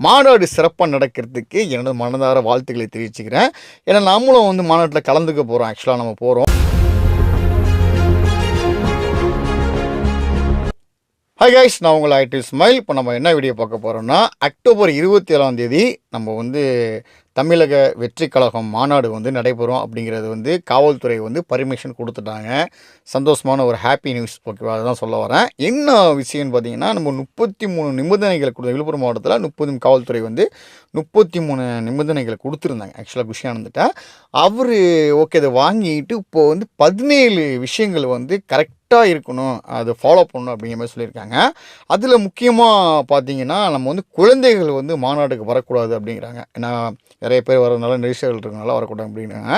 மாநாடு சிறப்பாக நடக்கிறதுக்கு என்னோட மனதார வாழ்த்துக்களை தெரிவிச்சுக்கிறேன். ஏன்னா நம்மளும் வந்து மாநாட்டில் கலந்துக்க போகிறோம் ஆக்சுவலாக நம்ம போகிறோம் ஹாய் கைஸ் நான் உங்களை ஐடி ஸ்மைல் இப்போ நம்ம என்ன வீடியோ பார்க்க போகிறோம்னா அக்டோபர் இருபத்தி ஏழாம் தேதி நம்ம வந்து தமிழக வெற்றி கழகம் மாநாடு வந்து நடைபெறும் அப்படிங்கிறது வந்து காவல்துறை வந்து பர்மிஷன் கொடுத்துட்டாங்க. சந்தோஷமான ஒரு ஹாப்பி நியூஸ் ஓகேவா அதுதான் சொல்ல வரேன். என்ன விஷயம்னு பார்த்தீங்கன்னா நம்ம முப்பத்தி மூணு நிபந்தனைகள் கொடுத்த விழுப்புரம் மாவட்டத்தில் முப்பது காவல்துறை வந்து முப்பத்தி மூணு நிபந்தனைகளை கொடுத்துருந்தாங்க. ஆக்சுவலாக குஷி ஆனந்துட்ட அவர் ஓகே அதை வாங்கிட்டு இப்போது வந்து பதினேழு விஷயங்கள் வந்து கரெக்ட் கரெக்டாக இருக்கணும். அதை ஃபாலோ பண்ணணும் அப்படிங்கிற மாதிரி சொல்லியிருக்காங்க. அதில் முக்கியமாக பார்த்தீங்கன்னா நம்ம வந்து குழந்தைகள் வந்து மாநாட்டுக்கு வரக்கூடாது அப்படிங்கிறாங்க. ஏன்னா நிறைய பேர் வரதுனால நெரிசல்கள் இருக்கிறனால வரக்கூடாது அப்படிங்கிறாங்க.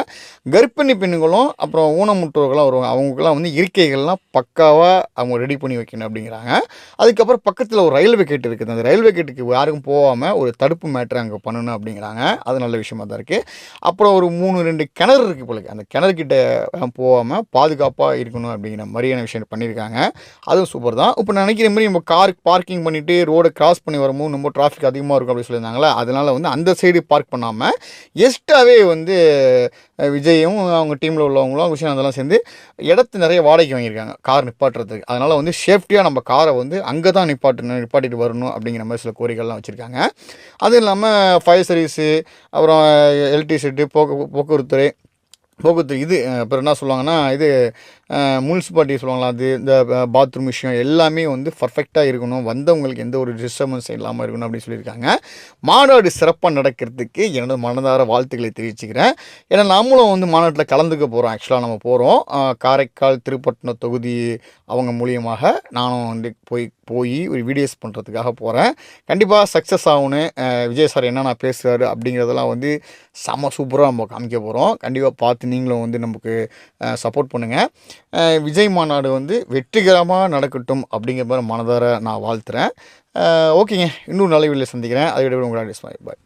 கர்ப்பிணி பெண்களும் அப்புறம் ஊனமுற்றோர்கள்லாம் வருவாங்க. அவங்களுக்குலாம் வந்து இருக்கைகள்லாம் பக்காவாக அவங்க ரெடி பண்ணி வைக்கணும் அப்படிங்கிறாங்க. அதுக்கப்புறம் பக்கத்தில் ஒரு ரயில்வே கேட் இருக்குது. அந்த ரயில்வே கேட்டுக்கு யாருக்கும் போகாமல் ஒரு தடுப்பு மேட்ரு அங்கே பண்ணணும் அப்படிங்கிறாங்க. அது நல்ல விஷயமா தான் இருக்குது அப்புறம் ஒரு மூணு ரெண்டு கிணறு இருக்குது போல அந்த கிணறுக்கிட்ட போகாமல் பாதுகாப்பாக இருக்கணும் அப்படிங்கிற மாதிரியான விஷயம் பண்ணியிருக்காங்க. அதுவும் சூப்பர் தான். இப்போ நினைக்கிற மாதிரி நம்ம கார் பார்க்கிங் பண்ணிவிட்டு ரோடை கிராஸ் பண்ணி வரும்போது ரொம்ப டிராஃபிக் அதிகமாக இருக்கும் அப்படின்னு சொல்லியிருந்தாங்களே அதனால் வந்து அந்த சைடு பார்க் பண்ணாமல் எக்ஸ்ட்ராவே வந்து விஜயும் அவங்க டீமில் உள்ளவங்களும் விஷயம் அதெல்லாம் சேர்ந்து இடத்து நிறைய வாடகைக்கு வாங்கியிருக்காங்க கார் நிப்பாட்டுறதுக்கு. அதனால் வந்து சேஃப்டியாக நம்ம காரை வந்து அங்கே தான் நிப்பாட்டணும் நிப்பாட்டிட்டு வரணும் அப்படிங்கிற மாதிரி சில கோரிக்கைகள்லாம் வச்சுருக்காங்க. அதுவும் இல்லாமல் ஃபயர் சர்வீஸு அப்புறம் எலக்ட்ரிசிட்டி போக்கு போக்குவரத்துறை போக்குவரத்து இது அப்புறம் என்ன சொல்லுவாங்கன்னா இது முனிசிபாலிட்டி சொல்லுவாங்களா அது இந்த பாத்ரூம் விஷயம் எல்லாமே வந்து பர்ஃபெக்டாக இருக்கணும். வந்தவங்களுக்கு எந்த ஒரு டிஸ்டர்பன்ஸ் இல்லாமல் இருக்கணும் அப்படின்னு சொல்லியிருக்காங்க. மாநாடு சிறப்பாக நடக்கிறதுக்கு என்னோட மனதார வாழ்த்துக்களை தெரிவிச்சுக்கிறேன். ஏன்னா நம்மளும் வந்து மாநாட்டில் கலந்துக்க போகிறோம் ஆக்சுவலாக நம்ம போகிறோம் காரைக்கால் திருப்பட்டினம் தொகுதி அவங்க மூலியமாக நானும் வந்து போய் போய் ஒரு வீடியோஸ் பண்ணுறதுக்காக போகிறேன் கண்டிப்பாக சக்ஸஸ் ஆகும்னு விஜய் சார் என்னென்ன பேசுகிறாரு அப்படிங்கிறதெல்லாம் வந்து செம சூப்பராக நம்ம காமிக்க போகிறோம் கண்டிப்பாக பார்த்து நீங்களும் வந்து நமக்கு சப்போர்ட் பண்ணுங்கள் விஜய் மாநாடு வந்து வெற்றிகரமாக நடக்கட்டும் அப்படிங்கிற மாதிரி மனதார நான் வாழ்த்துறேன். ஓகேங்க. இன்னும் நல்ல வீடியோ சந்திக்கிறேன். அதை விட உங்களை பாய்.